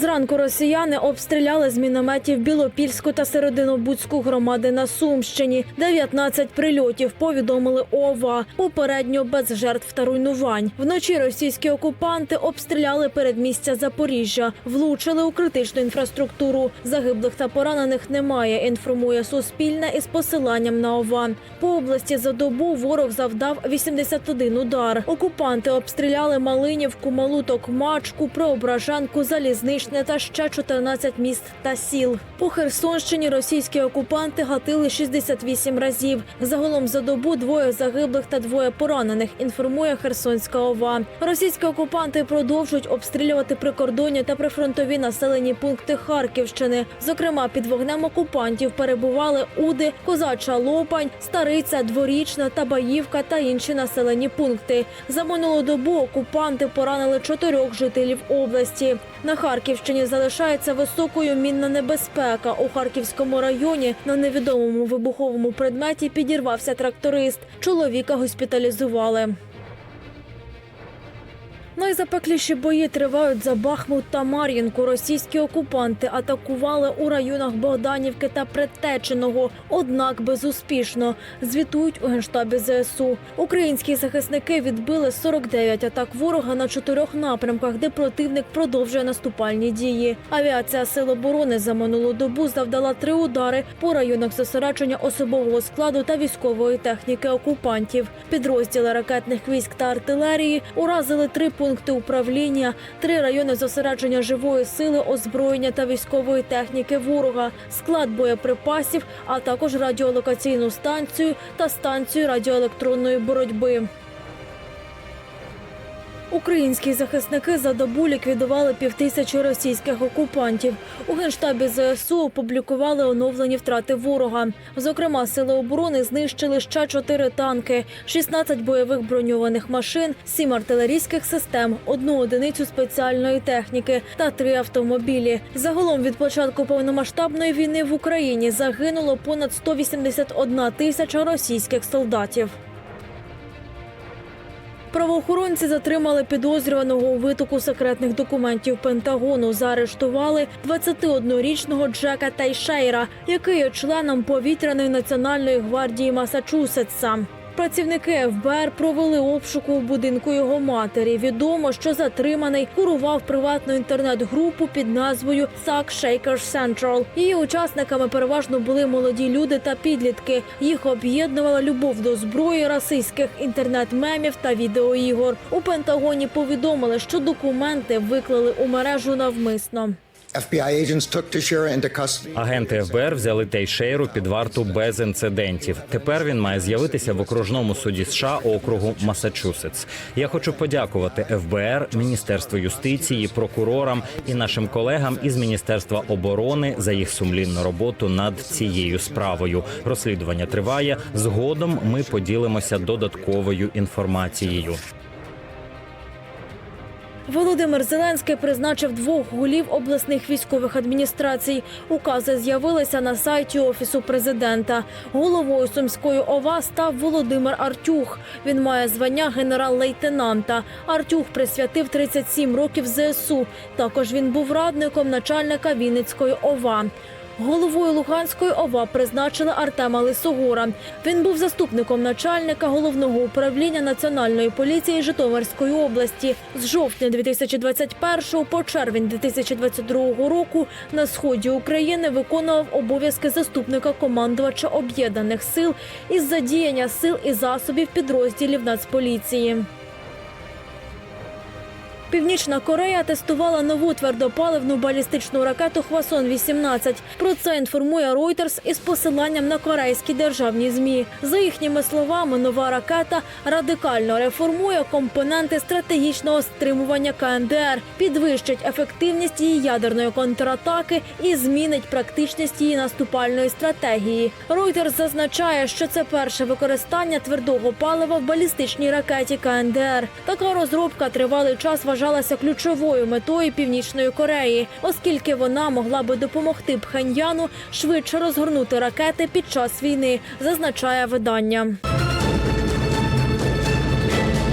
Зранку росіяни обстріляли з мінометів Білопільську та Серединобудську громади на Сумщині. 19 прильотів повідомили ОВА. Попередньо без жертв та руйнувань. Вночі російські окупанти обстріляли передмістя Запоріжжя, влучили у критичну інфраструктуру. Загиблих та поранених немає. Інформує Суспільне із посиланням на ОВА. По області за добу ворог завдав 81 удар. Окупанти обстріляли Малинівку, Малу Токмачку, Преображенку, Залізничне та ще 14 міст та сіл. По Херсонщині російські окупанти гатили 68 разів. Загалом за добу двоє загиблих та двоє поранених. Інформує Херсонська ОВА. Російські окупанти продовжують обстрілювати прикордонні та прифронтові населені пункти Харківщини. Зокрема, під вогнем окупантів перебували Уди, Козача Лопань, Стариця, Дворічна, Табаївка та інші населені пункти. За минулу добу окупанти поранили чотирьох жителів області. На Харківщині залишається високою мінна небезпека. У Харківському районі на невідомому вибуховому предметі підірвався тракторист. Чоловіка госпіталізували. Найзапекліші бої тривають за Бахмут та Мар'їнку. Російські окупанти атакували у районах Богданівки та Предтеченого, однак безуспішно. Звітують у генштабі ЗСУ. Українські захисники відбили 49 атак ворога на чотирьох напрямках, де противник продовжує наступальні дії. Авіація Сил оборони за минулу добу завдала три удари по районах зосередження особового складу та військової техніки окупантів. Підрозділи ракетних військ та артилерії уразили три пункти управління, три райони зосередження живої сили, озброєння та військової техніки ворога, склад боєприпасів, а також радіолокаційну станцію та станцію радіоелектронної боротьби. Українські захисники за добу ліквідували півтисячі російських окупантів. У генштабі ЗСУ опублікували оновлені втрати ворога. Зокрема, сили оборони знищили ще чотири танки, 16 бойових броньованих машин, сім артилерійських систем, одну одиницю спеціальної техніки та три автомобілі. Загалом від початку повномасштабної війни в Україні загинуло понад 181 тисяча російських солдатів. Правоохоронці затримали підозрюваного у витоку секретних документів Пентагону. Заарештували 21-річного Джека Тайшейра, який є членом повітряної національної гвардії Масачусетса. Працівники ФБР провели обшуку у будинку його матері. Відомо, що затриманий курував приватну інтернет-групу під назвою Thug Shakers Central. Її учасниками переважно були молоді люди та підлітки. Їх об'єднувала любов до зброї, расистських інтернет-мемів та відеоігор. У Пентагоні повідомили, що документи виклали у мережу навмисно. Агенти ФБР взяли Тейшейру під варту без інцидентів. Тепер він має з'явитися в окружному суді США округу Масачусетс. Я хочу подякувати ФБР, Міністерству юстиції, прокурорам і нашим колегам із Міністерства оборони за їх сумлінну роботу над цією справою. Розслідування триває. Згодом ми поділимося додатковою інформацією. Володимир Зеленський призначив двох голів обласних військових адміністрацій. Укази з'явилися на сайті офісу президента. Головою сумської ОВА став Володимир Артюх. Він має звання генерал-лейтенанта. Артюх присвятив 37 років ЗСУ. Також він був радником начальника Вінницької ОВА. Головою Луганської ОВА призначили Артема Лисогора. Він був заступником начальника головного управління національної поліції Житомирської області. З жовтня 2021 по червень 2022 року на сході України виконував обов'язки заступника командувача об'єднаних сил із задіяння сил і засобів підрозділів Нацполіції. Північна Корея тестувала нову твердопаливну балістичну ракету Хвасон-18. Про це інформує Reuters із посиланням на корейські державні змі. За їхніми словами, нова ракета радикально реформує компоненти стратегічного стримування КНДР, підвищить ефективність її ядерної контратаки і змінить практичність її наступальної стратегії. Reuters зазначає, що це перше використання твердого палива в балістичній ракеті КНДР. Така розробка тривалий час вважалася ключовою метою Північної Кореї, оскільки вона могла би допомогти Пхеньяну швидше розгорнути ракети під час війни, зазначає видання.